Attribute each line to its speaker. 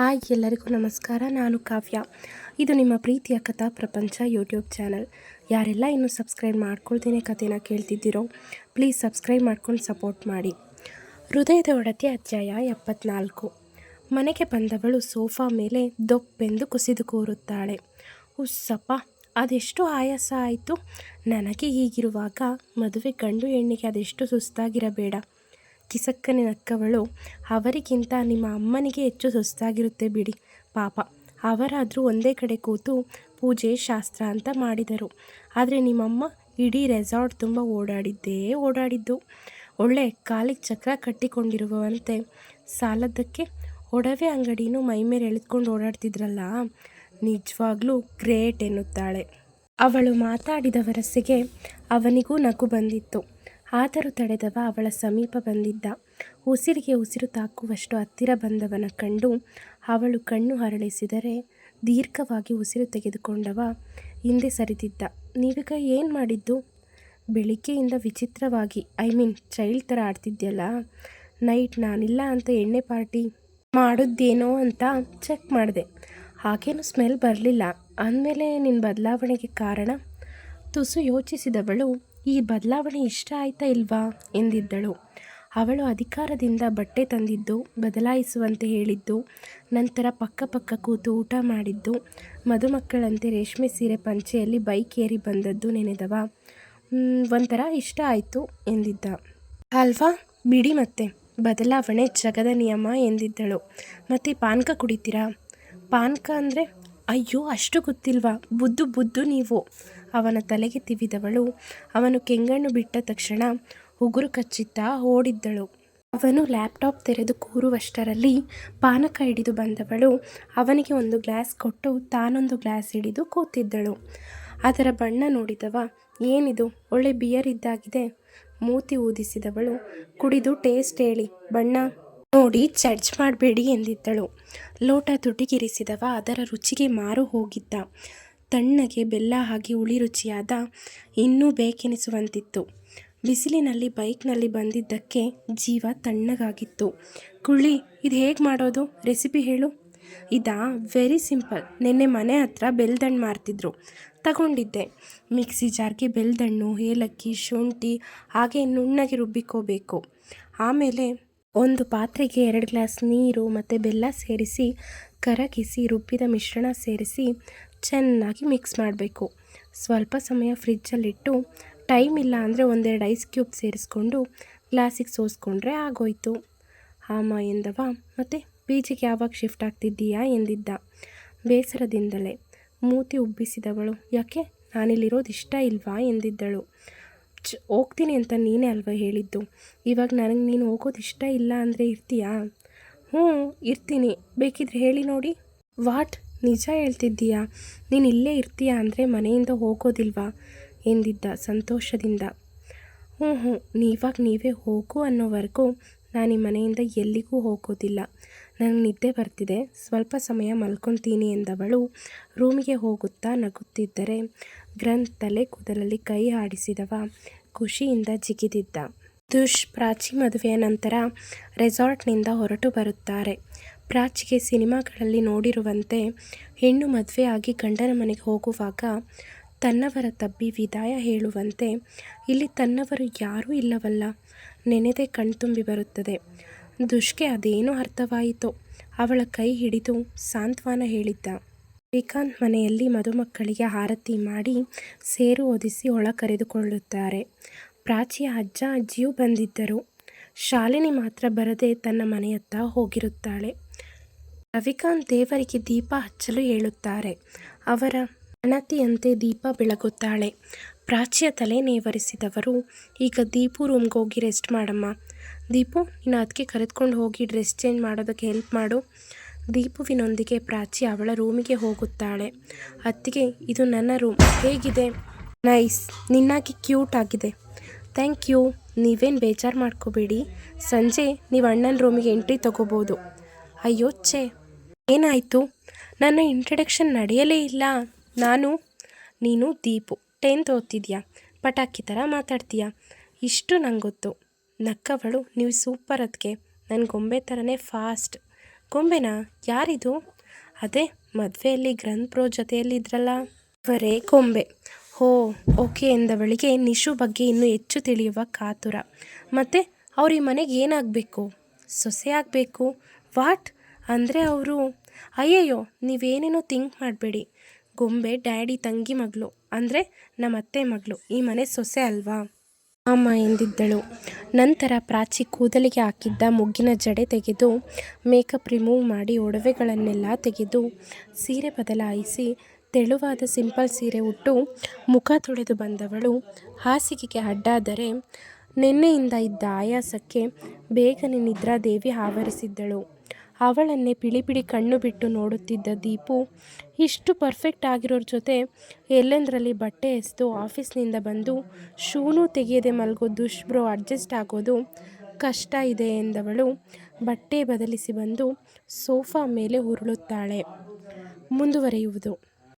Speaker 1: Hi ಎಲ್ಲರಿಗೂ ನಮಸ್ಕಾರ, ನಾನು ಕಾವ್ಯ. ಇದು ನಿಮ್ಮ ಪ್ರೀತಿಯ ಕಥಾ ಪ್ರಪಂಚ ಯೂಟ್ಯೂಬ್ ಚಾನಲ್. ಯಾರೆಲ್ಲ ಇನ್ನೂ ಸಬ್ಸ್ಕ್ರೈಬ್ ಮಾಡ್ಕೊಳ್ತೀನಿ ಕಥೆನ ಕೇಳ್ತಿದ್ದೀರೋ ಪ್ಲೀಸ್ ಸಬ್ಸ್ಕ್ರೈಬ್ ಮಾಡ್ಕೊಂಡು ಸಪೋರ್ಟ್ ಮಾಡಿ. ಹೃದಯದ ಒಡತಿ ಅಧ್ಯಾಯ ಎಪ್ಪತ್ನಾಲ್ಕು. ಮನೆಗೆ ಬಂದವಳು ಸೋಫಾ ಮೇಲೆ ದೊಪ್ಪೆಂದು ಕುಸಿದು ಕೂರುತ್ತಾಳೆ. ಉಸ್ಸಪ್ಪ ಅದೆಷ್ಟು ಆಯಾಸ ಆಯಿತು? ನನಗೆ ಹೀಗಿರುವಾಗ ಮದುವೆ ಗಂಡು ಹೆಣ್ಣಿಗೆ ಅದೆಷ್ಟು ಸುಸ್ತಾಗಿರಬೇಡ. ಕಿಸಕ್ಕನೆ ನಕ್ಕವಳು ಅವರಿಗಿಂತ ನಿಮ್ಮ ಅಮ್ಮನಿಗೆ ಹೆಚ್ಚು ಸುಸ್ತಾಗಿರುತ್ತೆ ಬಿಡಿ. ಪಾಪ, ಅವರಾದರೂ ಒಂದೇ ಕಡೆ ಕೂತು ಪೂಜೆ, ಶಾಸ್ತ್ರ ಅಂತ ಮಾಡಿದರು. ಆದರೆ ನಿಮ್ಮಮ್ಮ ಇಡೀ ರೆಸಾರ್ಟ್ ತುಂಬ ಓಡಾಡಿದ್ದೇ ಓಡಾಡಿದ್ದು. ಒಳ್ಳೆ ಕಾಲಿಗೆ ಚಕ್ರ ಕಟ್ಟಿಕೊಂಡಿರುವಂತೆ ಸಾಲದ್ದಕ್ಕೆ ಒಡವೆ ಅಂಗಡಿನೂ ಮೈಮೇಲೆ ಎಳೆದುಕೊಂಡು ಓಡಾಡ್ತಿದ್ರಲ್ಲ, ನಿಜವಾಗ್ಲೂ ಗ್ರೇಟ್ ಎನ್ನುತ್ತಾಳೆ. ಅವಳು ಮಾತಾಡಿದ ವರಸೆಗೆ ಅವನಿಗೂ ನಗು ಬಂದಿತ್ತು. ಆದರೂ ತಡೆದವ ಅವಳ ಸಮೀಪ ಬಂದಿದ್ದ. ಉಸಿರಿಗೆ ಉಸಿರು ತಾಕುವಷ್ಟು ಹತ್ತಿರ ಬಂದವನ ಕಂಡು ಅವಳು ಕಣ್ಣು ಹರಳಿಸಿದರೆ ದೀರ್ಘವಾಗಿ ಉಸಿರು ತೆಗೆದುಕೊಂಡವ ಹಿಂದೆ ಸರಿದಿದ್ದ. ನೀವೀಗ ಏನು ಮಾಡಿದ್ದು? ಬೆಳಿಗ್ಗೆಯಿಂದ ವಿಚಿತ್ರವಾಗಿ, ಐ ಮೀನ್ ಚೈಲ್ಡ್ ಥರ ಆಡ್ತಿದ್ಯಲ್ಲ? ನೈಟ್ ನಾನಿಲ್ಲ ಅಂತ ಎಣ್ಣೆ ಪಾರ್ಟಿ ಮಾಡಿದ್ದೇನೋ ಅಂತ ಚೆಕ್ ಮಾಡಿದೆ. ಹಾಗೇನು ಸ್ಮೆಲ್ ಬರಲಿಲ್ಲ. ಅಂದಮೇಲೆ ನಿನ್ನ ಬದಲಾವಣೆಗೆ ಕಾರಣ? ತುಸು ಯೋಚಿಸಿದವಳು ಈ ಬದಲಾವಣೆ ಇಷ್ಟ ಆಯ್ತಾ ಇಲ್ವಾ? ಎಂದಿದ್ದಳು. ಅವಳು ಅಧಿಕಾರದಿಂದ ಬಟ್ಟೆ ತಂದಿದ್ದು, ಬದಲಾಯಿಸುವಂತೆ ಹೇಳಿದ್ದು, ನಂತರ ಪಕ್ಕ ಪಕ್ಕ ಕೂತು ಊಟ ಮಾಡಿದ್ದು, ಮದುಮಕ್ಕಳಂತೆ ರೇಷ್ಮೆ ಸೀರೆ ಪಂಚೆಯಲ್ಲಿ ಬೈಕ್ ಏರಿ ಬಂದದ್ದು ನೆನೆದವ. ಒಂಥರ ಇಷ್ಟ ಆಯಿತು, ಎಂದಿದ್ದ. ಅಲ್ವಾ? ಬಿಡಿ ಮತ್ತೆ. ಬದಲಾವಣೆ ಜಗದ ನಿಯಮ, ಎಂದಿದ್ದಳು. ಮತ್ತು ಪಾನಕ ಕುಡಿತೀರಾ? ಪಾನಕ ಅಂದರೆ ಅಯ್ಯೋ, ಅಷ್ಟು ಗೊತ್ತಿಲ್ವಾ? ಬುದ್ದು ಬುದ್ದು ನೀವು. ಅವನ ತಲೆಗೆ ತಿವಿದವಳು. ಅವನು ಕೆಂಗಣ್ಣು ಬಿಟ್ಟ ತಕ್ಷಣ ಉಗುರು ಕಚ್ಚಿತ್ತಾ ಓಡಿದ್ದಳು. ಅವನು ಲ್ಯಾಪ್ಟಾಪ್ ತೆರೆದು ಕೂರುವಷ್ಟರಲ್ಲಿ ಪಾನಕ ಹಿಡಿದು ಬಂದವಳು. ಅವನಿಗೆ ಒಂದು ಗ್ಲಾಸ್ ಕೊಟ್ಟು ತಾನೊಂದು ಗ್ಲಾಸ್ ಹಿಡಿದು ಕೂತಿದ್ದಳು. ಅದರ ಬಣ್ಣ ನೋಡಿದವ, ಏನಿದು? ಒಳ್ಳೆ ಬಿಯರ್ ಇದ್ದಾಗಿದೆ. ಮೂತಿ ಊದಿಸಿದವಳು. ಕುಡಿದು ಟೇಸ್ಟ್ ಹೇಳಿ. ಬಣ್ಣ ನೋಡಿ ಜಡ್ಜ್ ಮಾಡಬೇಡಿ ಎಂದಿದ್ದಳು. ಲೋಟ ತುಟಿಗಿರಿಸಿದವ ಅದರ ರುಚಿಗೆ ಮಾರು ಹೋಗಿದ್ದ. ತಣ್ಣಗೆ ಬೆಲ್ಲ ಹಾಗೆ ಹುಳಿ ರುಚಿಯಾದ, ಇನ್ನೂ ಬೇಕೆನಿಸುವಂತಿತ್ತು. ಬಿಸಿಲಿನಲ್ಲಿ ಬೈಕ್ನಲ್ಲಿ ಬಂದಿದ್ದಕ್ಕೆ ಜೀವ ತಣ್ಣಗಾಗಿತ್ತು. ಕುಳ್ಳಿ, ಇದು ಹೇಗೆ ಮಾಡೋದು? ರೆಸಿಪಿ ಹೇಳು. ಇದಾ? Very simple. ನಿನ್ನೆ ಮನೆ ಹತ್ರ ಬೆಲ್ದಣ್ಣು ಮಾರ್ತಿದ್ರು. ತಗೊಂಡಿದ್ದೆ. ಮಿಕ್ಸಿ ಜಾರ್ಗೆ ಬೆಲ್ದಣ್ಣು, ಏಲಕ್ಕಿ, ಶುಂಠಿ, ಹಾಗೆ ನುಣ್ಣಗೆ ರುಬ್ಬಿಕೋಬೇಕು. ಆಮೇಲೆ ಒಂದು ಪಾತ್ರೆಗೆ ಎರಡು ಗ್ಲಾಸ್ ನೀರು ಮತ್ತು ಬೆಲ್ಲ ಸೇರಿಸಿ, ಕರಗಿಸಿ, ರುಬ್ಬಿದ ಮಿಶ್ರಣ ಸೇರಿಸಿ ಚೆನ್ನಾಗಿ ಮಿಕ್ಸ್ ಮಾಡಬೇಕು. ಸ್ವಲ್ಪ ಸಮಯ ಫ್ರಿಜ್ಜಲ್ಲಿಟ್ಟು, ಟೈಮ್ ಇಲ್ಲ ಅಂದರೆ ಒಂದೆರಡು ಐಸ್ ಕ್ಯೂಬ್ ಸೇರಿಸ್ಕೊಂಡು ಗ್ಲಾಸಿಗೆ ಸೋಸ್ಕೊಂಡ್ರೆ ಆಗೋಯ್ತು. ಆಮ ಎಂದವ, ಮತ್ತು ಬೀಜಿಗೆ ಯಾವಾಗ ಶಿಫ್ಟ್ ಆಗ್ತಿದ್ದೀಯಾ ಎಂದಿದ್ದ. ಬೇಸರದಿಂದಲೇ ಮೂತಿ ಉಬ್ಬಿಸಿದವಳು. ಯಾಕೆ? ನಾನಿಲ್ಲಿರೋದು ಇಷ್ಟ ಇಲ್ವಾ ಎಂದಿದ್ದಳು. ಹೋಗ್ತೀನಿ ಅಂತ ನೀನೇ ಅಲ್ವಾ ಹೇಳಿದ್ದು? ಇವಾಗ ನನಗೆ ನೀನು ಹೋಗೋದು ಇಷ್ಟ ಇಲ್ಲ ಅಂದರೆ ಇರ್ತೀಯಾ? ಹ್ಞೂ, ಇರ್ತೀನಿ. ಬೇಕಿದ್ರೆ ಹೇಳಿ ನೋಡಿ. ವಾಟ್? ನಿಜ ಹೇಳ್ತಿದ್ದೀಯಾ? ನೀನು ಇಲ್ಲೇ ಇರ್ತೀಯಾ ಅಂದರೆ ಮನೆಯಿಂದ ಹೋಗೋದಿಲ್ವಾ? ಎಂದಿದ್ದ ಸಂತೋಷದಿಂದ. ಹ್ಞೂ ಹ್ಞೂ. ನೀವಾಗ ನೀವೇ ಹೋಗು ಅನ್ನೋವರೆಗೂ ನಾನು ಈ ಮನೆಯಿಂದ ಎಲ್ಲಿಗೂ ಹೋಗೋದಿಲ್ಲ. ನನಗೆ ನಿದ್ದೆ ಬರ್ತಿದೆ. ಸ್ವಲ್ಪ ಸಮಯ ಮಲ್ಕೊತೀನಿ ಎಂದವಳು ರೂಮಿಗೆ ಹೋಗುತ್ತಾ ನಗುತ್ತಿದ್ದರೆ ಗ್ರಂಥ್ ತಲೆ ಕೂದಲಲ್ಲಿ ಕೈ ಆಡಿಸಿದವ ಖುಷಿಯಿಂದ ಜಿಗಿದಿದ್ದ. ದುಷ್ ಪ್ರಾಚಿ ಮದುವೆಯ ನಂತರ ರೆಸಾರ್ಟ್ನಿಂದ ಹೊರಟು ಬರುತ್ತಾರೆ. ಪ್ರಾಚಿಗೆ ಸಿನಿಮಾಗಳಲ್ಲಿ ನೋಡಿರುವಂತೆ ಹೆಣ್ಣು ಮದುವೆಯಾಗಿ ಗಂಡನ ಮನೆಗೆ ಹೋಗುವಾಗ ತನ್ನವರ ತಬ್ಬಿ ವಿದಾಯ ಹೇಳುವಂತೆ ಇಲ್ಲಿ ತನ್ನವರು ಯಾರೂ ಇಲ್ಲವಲ್ಲ. ನೆನೆದೇ ಕಣ್ತುಂಬಿ ಬರುತ್ತದೆ. ದುಷ್ಗೆ ಅದೇನೋ ಅರ್ಥವಾಯಿತು. ಅವಳ ಕೈ ಹಿಡಿದು ಸಾಂತ್ವನ ಹೇಳಿದ್ದ. ಶ್ರೀಕಾಂತ್ ಮನೆಯಲ್ಲಿ ಮದುಮಕ್ಕಳಿಗೆ ಆರತಿ ಮಾಡಿ ಸೇರು ಒದಿಸಿ ಒಳ ಕರೆದುಕೊಳ್ಳುತ್ತಾರೆ. ಪ್ರಾಚಿಯ ಅಜ್ಜ ಅಜ್ಜಿಯೂ ಬಂದಿದ್ದರು. ಶಾಲಿನಿ ಮಾತ್ರ ಬರದೆ ತನ್ನ ಮನೆಯತ್ತ ಹೋಗಿರುತ್ತಾಳೆ. ರವಿಕಾಂತ್ ದೇವರಿಗೆ ದೀಪ ಹಚ್ಚಲು ಹೇಳುತ್ತಾರೆ. ಅವರ ಅಣತಿಯಂತೆ ದೀಪ ಬೆಳಗುತ್ತಾಳೆ. ಪ್ರಾಚಿಯ ತಲೆ ನೇವರಿಸಿದವರು, ಈಗ ದೀಪು ರೂಮ್ಗೆ ಹೋಗಿ ರೆಸ್ಟ್ ಮಾಡಮ್ಮ. ದೀಪು, ನೀನು ಅದಕ್ಕೆ ಕರೆದುಕೊಂಡು ಹೋಗಿ ಡ್ರೆಸ್ ಚೇಂಜ್ ಮಾಡೋದಕ್ಕೆ ಹೆಲ್ಪ್ ಮಾಡು. ದೀಪುವಿನೊಂದಿಗೆ ಪ್ರಾಚಿ ಅವಳ ರೂಮಿಗೆ ಹೋಗುತ್ತಾಳೆ. ಅತ್ತಿಗೆ, ಇದು ನನ್ನ ರೂಮ್. ಹೇಗಿದೆ? ನೈಸ್. ನಿನ್ನಾಗಿ ಕ್ಯೂಟ್ ಆಗಿದೆ. Thank you. ನೀವೇನು ಬೇಜಾರು ಮಾಡ್ಕೋಬೇಡಿ. ಸಂಜೆ ನೀವು ಅಣ್ಣನ ರೂಮಿಗೆ ಎಂಟ್ರಿ ತಗೋಬೋದು. ಅಯ್ಯೋ, ಛೇ. ಏನಾಯಿತು? ನನ್ನ ಇಂಟ್ರಡಕ್ಷನ್ ನಡೆಯಲೇ ಇಲ್ಲ. ನಾನು, ನೀನು ದೀಪು. ಟೆಂತ್ ಓದ್ತಿದ್ಯಾ? ಪಟಾಕಿ ಥರ ಮಾತಾಡ್ತೀಯಾ? ಇಷ್ಟು ನಂಗೊತ್ತು. ಗೊತ್ತು ನಕ್ಕವಳು, ನೀವು ಸೂಪರ್ ಅದಕ್ಕೆ ನನ್ನ ಗೊಂಬೆ ಥರನೇ ಫಾಸ್ಟ್ ಗೊಂಬೆನಾ ಯಾರಿದು? ಅದೇ ಮದುವೆಯಲ್ಲಿ ಗ್ರಂಥ್ ಪ್ರೋ ಜೊತೆಯಲ್ಲಿದ್ರಲ್ಲ. ಬರೇ ಗೊಂಬೆ ಹೋ, ಓಕೆ ಎಂದವಳಿಗೆ ನಿಶು ಬಗ್ಗೆ ಇನ್ನೂ ಹೆಚ್ಚು ತಿಳಿಯುವ ಕಾತುರ. ಮತ್ತು ಅವ್ರ ಈ ಮನೆಗೆ ಏನಾಗಬೇಕು? ಸೊಸೆ ಆಗಬೇಕು? ವಾಟ್? ಅಂದರೆ ಅವರು, ಅಯ್ಯಯ್ಯೋ, ನೀವೇನೇನೋ ಥಿಂಕ್ ಮಾಡಬೇಡಿ. ಗೊಂಬೆ ಡ್ಯಾಡಿ ತಂಗಿ ಮಗಳು. ಅಂದರೆ ನಮ್ಮ ಅತ್ತೆ ಮಗಳು. ಈ ಮನೆ ಸೊಸೆ ಅಲ್ವಾ? ಅಮ್ಮ ಎಂದಿದ್ದಳು. ನಂತರ ಪ್ರಾಚಿ ಕೂದಲಿಗೆ ಹಾಕಿದ್ದ ಮುಗ್ಗಿನ ಜಡೆ ತೆಗೆದು ಮೇಕಪ್ ರಿಮೂವ್ ಮಾಡಿ ಒಡವೆಗಳನ್ನೆಲ್ಲ ತೆಗೆದು ಸೀರೆ ಬದಲಾಯಿಸಿ ತೆಳುವಾದ ಸಿಂಪಲ್ ಸೀರೆ ಉಟ್ಟು ಮುಖ ತೊಳೆದು ಬಂದವಳು. ಹಾಸಿಗೆಗೆ ಅಡ್ಡಾದರೆ ನಿನ್ನೆಯಿಂದ ಇದ್ದ ಆಯಾಸಕ್ಕೆ ಬೇಗನೆ ನಿದ್ರಾದೇವಿ ಆವರಿಸಿದ್ದಳು. ಅವಳನ್ನೇ ಪಿಳಿ ಕಣ್ಣು ಬಿಟ್ಟು ನೋಡುತ್ತಿದ್ದ ದೀಪು, ಇಷ್ಟು ಪರ್ಫೆಕ್ಟ್ ಆಗಿರೋರ ಜೊತೆ ಎಲ್ಲೆಂದರಲ್ಲಿ ಬಟ್ಟೆ ಎಸೆದು ಆಫೀಸ್ನಿಂದ ಬಂದು ಶೂನೂ ತೆಗೆಯದೆ ಮಲಗೋ ದುಷ್ಬ್ರೋ ಅಡ್ಜಸ್ಟ್ ಆಗೋದು ಕಷ್ಟ ಇದೆ ಎಂದವಳು ಬಟ್ಟೆ ಬದಲಿಸಿ ಬಂದು ಸೋಫಾ ಮೇಲೆ ಉರುಳುತ್ತಾಳೆ. ಮುಂದುವರಿಯುವುದು.